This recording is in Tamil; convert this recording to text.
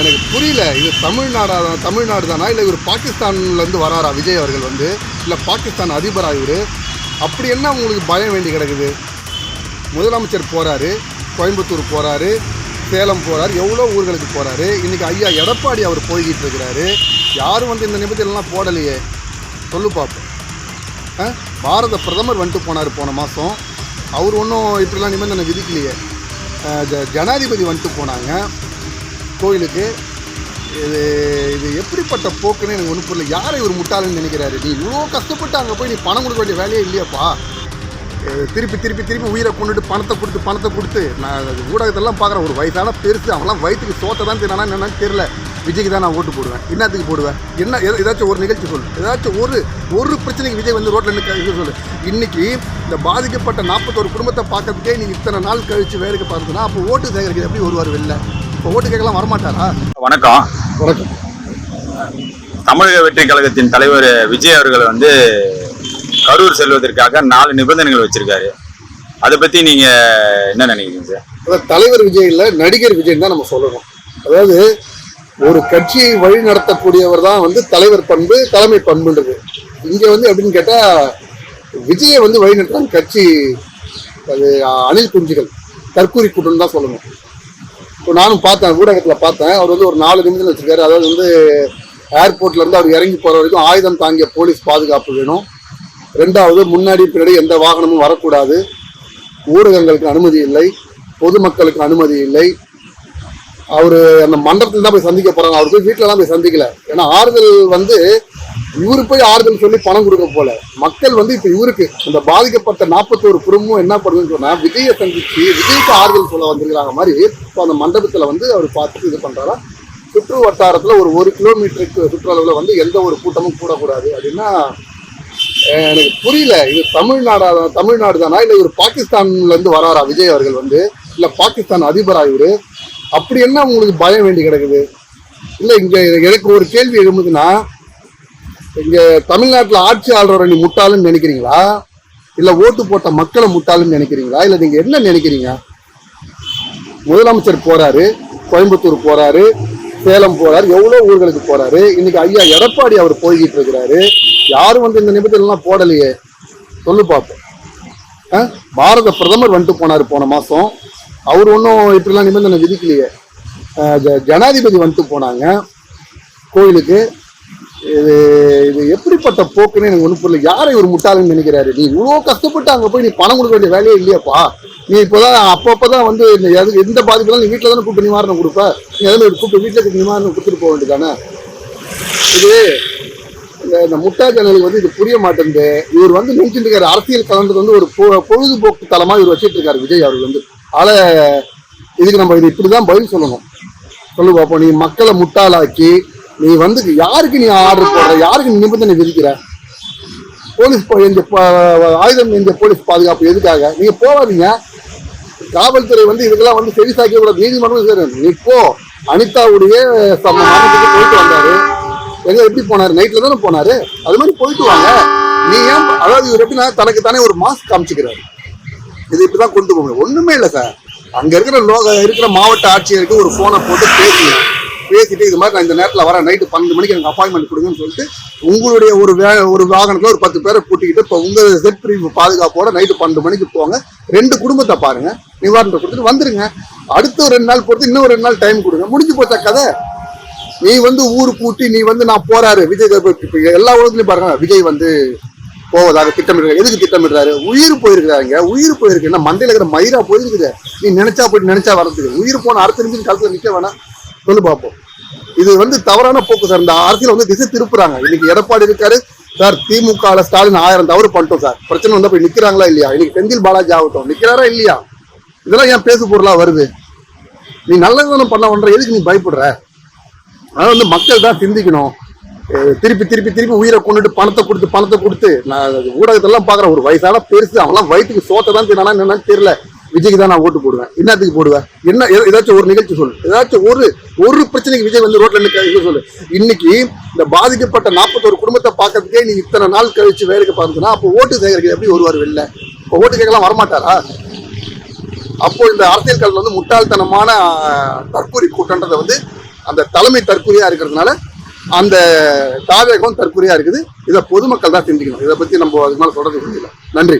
எனக்கு புரியல இது தமிழ்நாடா தமிழ்நாடு தானா இல்லை இவர் பாகிஸ்தான்லேருந்து வராரா? விஜய் அவர்கள் வந்து? இல்லை பாகிஸ்தான் அதிபரா இவர்? அப்படி என்ன உங்களுக்கு பயம் வேண்டி கிடக்குது? முதலமைச்சர் போகிறாரு கோயம்புத்தூர் போகிறாரு சேலம் போகிறார் எவ்வளோ ஊர்களுக்கு போகிறாரு இன்றைக்கி ஐயா எடப்பாடி அவர் போய்கிட்டு இருக்கிறாரு. யாரும் வந்து இந்த நிபந்தனைலாம் போடலையே. சொல்லு பார்ப்போம் ஆ? பாரத பிரதமர் வந்துட்டு போனார் போன மாதம் அவர் ஒன்றும் இப்படிலாம் நிபந்தனை விதிக்கலையே. ஜ- ஜனாதிபதி வந்துட்டு போனாங்க. கோயிலுக்கு. இது இது எப்படிப்பட்ட போக்குன்னு எனக்கு ஒன்றும் புரியல. யாரை இவர் முட்டாளுன்னு நினைக்கிறாரு? நீ இவ்வளோ கஷ்டப்பட்டு அங்கே போய் நீ பணம் கொடுக்க வேண்டிய வேலையே இல்லையாப்பா. திருப்பி திருப்பி திருப்பி உயிரை கொண்டுட்டு பணத்தை கொடுத்து பணத்தை கொடுத்து நான் ஊடகத்தெல்லாம் பார்க்குறேன் ஒரு வயசான பெருசு அவன்லாம் வயிற்றுக்கு சோத்தை தான் தினானா என்னன்னு தெரியல. விஜய்க்கு தான் நான் ஓட்டு போடுவேன். என்னத்துக்கு போடுவேன்? என்ன எத- ஏதாச்சும் ஒரு நிகழ்ச்சி சொல்லு. ஏதாச்சும் ஒரு ஒரு பிரச்சனைக்கு விஜய் வந்து ரோட்டில் நிற்க சொல்லு. இன்றைக்கி இந்த பாதிக்கப்பட்ட நாற்பத்தோரு குடும்பத்தை பார்க்கறதுக்கே நீ இத்தனை நாள் கழித்து வேலைக்கு பார்த்துனா அப்போ ஓட்டு சேகரிக்கிறது எப்படி வருவார் வெளில? ஓட்டு கேட்கலாம் வரமாட்டாரா? வணக்கம். வணக்கம். தமிழக வெற்றி கழகத்தின் தலைவர் விஜய் அவர்கள் வந்து கரூர் செல்வதற்காக நாலு நிபந்தனைகள் வச்சிருக்காரு. அதை பத்தி நீங்க என்ன நினைக்கிறீங்க சார்? தலைவர் விஜய் இல்ல நடிகர் விஜய் தான் நம்ம சொல்லணும். அதாவது ஒரு கட்சியை வழி நடத்தக்கூடியவர் தான் வந்து தலைவர் பண்பு தலைமை பண்புன்றது. இங்க வந்து எப்படின்னு கேட்டா விஜயை வந்து வழி நடத்துறாங்க கட்சி அது அணில் குஞ்சுகள் தற்கூரி கூட்டம் தான் சொல்லணும். இப்போ நானும் பார்த்தேன் ஊடகத்தில் பார்த்தேன். அவர் வந்து ஒரு நாலு நிமிடம் வச்சிருக்காரு. அதாவது வந்து ஏர்போர்ட்ல இருந்து அவர் இறங்கி போகிற வரைக்கும் ஆயுதம் தாங்கிய போலீஸ் பாதுகாப்பு வேணும். ரெண்டாவது முன்னாடி பின்னாடி எந்த வாகனமும் வரக்கூடாது. ஊடகங்களுக்கு அனுமதி இல்லை. பொதுமக்களுக்கு அனுமதி இல்லை. அவர் அந்த மண்டபத்தில் தான் போய் சந்திக்க போறாங்க. அவர் போய் வீட்டிலலாம் போய் சந்திக்கல. ஏன்னா ஆறுதல் வந்து இவரு போய் ஆறுதல் சொல்லி பணம் கொடுக்க போல. மக்கள் வந்து இப்ப இவருக்கு இந்த பாதிக்கப்பட்ட நாற்பத்தோரு குடும்பம் என்ன பண்ணுதுன்னு சொன்னா விஜயை சந்திச்சு விஜய்க்கு ஆறுதல் சொல்ல வந்திருக்கிறாங்க மாதிரி இப்போ அந்த மண்டபத்துல வந்து அவர் பார்த்து இது பண்றாரா? சுற்று வட்டாரத்துல ஒரு ஒரு கிலோமீட்டருக்கு சுற்றளவுல வந்து எந்த ஒரு கூட்டமும் கூடக்கூடாது. அப்படின்னா எனக்கு புரியல. இது தமிழ்நாடா தமிழ்நாடு தானா? இல்லை இவர் பாகிஸ்தான்ல இருந்து வராரா விஜய் அவர்கள் வந்து? இல்ல பாகிஸ்தான் அதிபரா இவரு? அப்படி என்ன உங்களுக்கு பயம் வேண்டி கிடக்குது? இல்லை இங்கே எனக்கு ஒரு கேள்வி எழும்புதுன்னா இங்க தமிழ்நாட்டுல ஆட்சி ஆள்றவரை நீ முட்டாளுன்னு நினைக்கிறீங்களா? இல்ல ஓட்டு போட்ட மக்களை முட்டாளுன்னு நினைக்கிறீங்களா? இல்ல நீங்க என்ன நினைக்கிறீங்க? முதலமைச்சர் போறாரு கோயம்புத்தூர் போறாரு சேலம் போறாரு எவ்வளவு ஊர்களுக்கு போறாரு? இன்னைக்கு ஐயா எடப்பாடி அவர் போய்கிட்டு இருக்கிறாரு. யாரும் வந்து இந்த நிபந்தனைலாம் போடலையே. சொல்லு பார்ப்போம் ஆ? பாரத பிரதமர் வந்துட்டு போனார் போன மாதம் அவர் ஒன்றும் இப்படிலாம் நிபந்தனை விதிக்கலையே. ஜ- ஜனாதிபதி வந்துட்டு போனாங்க கோயிலுக்கு. இது இது எப்படிப்பட்ட போக்குன்னு எனக்கு ஒன்றும் புரியல. யாரை ஒரு முட்டாளுன்னு நினைக்கிறாரு? நீ இவ்வளோ கஷ்டப்பட்டு அங்கே போய் நீ பணம் கொடுக்க வேண்டிய வேலையே இல்லையாப்பா. நீ இப்போதான் அப்பப்போ தான் வந்து இந்த எது எந்த பாதிப்புலாம் நீ வீட்டில் தானே கூப்பிட்டு நிவாரணம் கொடுப்ப. நீ எதாவது கூப்பிட்டு வீட்டில் நிவாரணம் கொடுத்துட்டு போக வேண்டியதானே இது இந்த இந்த முட்டா ஜனலுக்கு வந்து இது புரிய மாட்டேங்குது. இவர் வந்து நினைச்சிட்டு இருக்காரு அரசியல் கலந்தது வந்து ஒரு பொ- பொழுதுபோக்கு தளமாக இவர் வச்சுட்டு இருக்காரு விஜய் அவர் வந்து. ஆல இதுக்கு நம்ம இது இப்படிதான் பதில் சொல்லணும். சொல்லு பாப்போம். நீ மக்களை முட்டாளாக்கி நீ வந்து யாருக்கு நீ ஆர்டர் போடுற? யாருக்கு நீ நிபந்தனை விதிக்கிற? போலீஸ் இந்த ஆயுதம் இந்த போலீஸ் பாதுகாப்பு எதுக்காக? நீங்க போவாதீங்க காவல்துறை வந்து இதுக்கெல்லாம் வந்து செவி கூடாது நீதிமன்றம் சரி நீ போ. அனிதாவுடைய மரணத்துக்கு போயிட்டு வந்தாரு. எங்க எப்படி போனாரு? நைட்ல தானே போனாரு. அது மாதிரி போயிட்டு வாங்க. நீ ஏன் அதாவது இவர் எப்படின்னா தனக்கு தானே ஒரு மாஸ்க் காமிச்சுக்கிறாரு. இது இப்படிதான் கொண்டு போகணும் ஒண்ணுமே இல்லை சார் அங்க இருக்கிற லோக இருக்கிற மாவட்ட ஆட்சியருக்கு ஒரு போனை போட்டு பேசுங்க. பேசிட்டு இது மாதிரி நான் இந்த நேரத்தில் வரேன். நைட்டு பன்னெண்டு மணிக்கு எனக்கு அப்பாயின்மெண்ட் கொடுங்கன்னு சொல்லிட்டு உங்களுடைய ஒரு வே ஒரு வாகனத்தில் ஒரு பத்து பேரை கூட்டிக்கிட்டு இப்போ உங்கள் செட் பிரிவு பாதுகாப்போட நைட்டு பன்னெண்டு மணிக்கு போங்க. ரெண்டு குடும்பத்தை பாருங்க. நிவாரணத்தை கொடுத்துட்டு வந்துருங்க. அடுத்த ஒரு ரெண்டு நாள் பொறுத்து இன்னும் ரெண்டு நாள் டைம் கொடுங்க. முடிஞ்சு போச்சா கதை? நீ வந்து ஊர் கூட்டி நீ வந்து நான் போறாரு. விஜய் எல்லா உலகத்துலையும் பாருங்க. விஜய் வந்து போவதாக திட்டமிடுறாரு. எதுக்கு திட்டமிடுறாரு? உயிர் போயிருக்கிறாங்க உயிர் போயிருக்கு. என்ன மண்டையில் இருக்கிற மயிரா போயிருக்குது. நீ நினைச்சா போயிட்டு நினைச்சா வரதுக்கு உயிர் போன அடுத்த நிமிஷம் காலத்தில் நிற்க வேணாம். சொல்லு பார்ப்போம் இது வந்து தவறான போக்கு சார். இந்த அரசியல் வந்து திசை திருப்புறாங்க. இன்னைக்கு எடப்பாடி இருக்காரு. சார் திமுக ஸ்டாலின் ஆயிரம் தவறு பண்ணிட்டோம் சார். பிரச்சனை வந்து போய் நிக்கிறாங்களா இல்லையா? இன்னைக்கு செந்தில் பாலாஜி ஆகட்டும். நிக்கிறாரா இல்லையா? இதெல்லாம் ஏன் பேசு பொருளா வருது? நீ நல்லதானே பண்ண பண்ற. எதுக்கு நீ பயப்படுற? அதாவது வந்து மக்கள் தான் சிந்திக்கணும். திருப்பி திருப்பி திருப்பி உயிரை கொண்டுட்டு பணத்தை கொடுத்து பணத்தை கொடுத்து நான் ஊடகத்தெல்லாம் பார்க்குறேன். ஒரு வயசான பெருசு. அவன்லாம் வயிற்றுக்கு சோத்தை தான் தினானா என்னன்னு தெரியல. விஜய்க்கு தான் நான் ஓட்டு போடுவேன். என்னத்துக்கு போடுவேன்? என்ன ஏதாச்சும் ஒரு நிகழ்ச்சி சொல்லு. ஏதாச்சும் ஒரு ஒரு பிரச்சனைக்கு விஜய் வந்து ரோட்ல நிற்க சொல்லு. இன்னைக்கு இந்த பாதிக்கப்பட்ட நாற்பத்தோரு குடும்பத்தை பார்க்கறதுக்கே நீ இத்தனை நாள் கழிச்சு வேலைக்கு பார்த்துனா அப்போ ஓட்டு சேகரிக்க எப்படி வருவார் வெளில? இப்போ ஓட்டு கேட்கலாம் வரமாட்டாரா? அப்போ இந்த அரசியல் கல்வி வந்து முட்டாள்தனமான தற்கூரி கூட்டன்றதை வந்து அந்த தலைமை தற்கூரியா இருக்கிறதுனால அந்த தாவேகம் தற்கூரியா இருக்குது. இதை பொதுமக்கள் தான் சிந்திக்கணும் இதை பத்தி நம்ம அதுக்கு மேல சொல்றது புரியல நன்றி.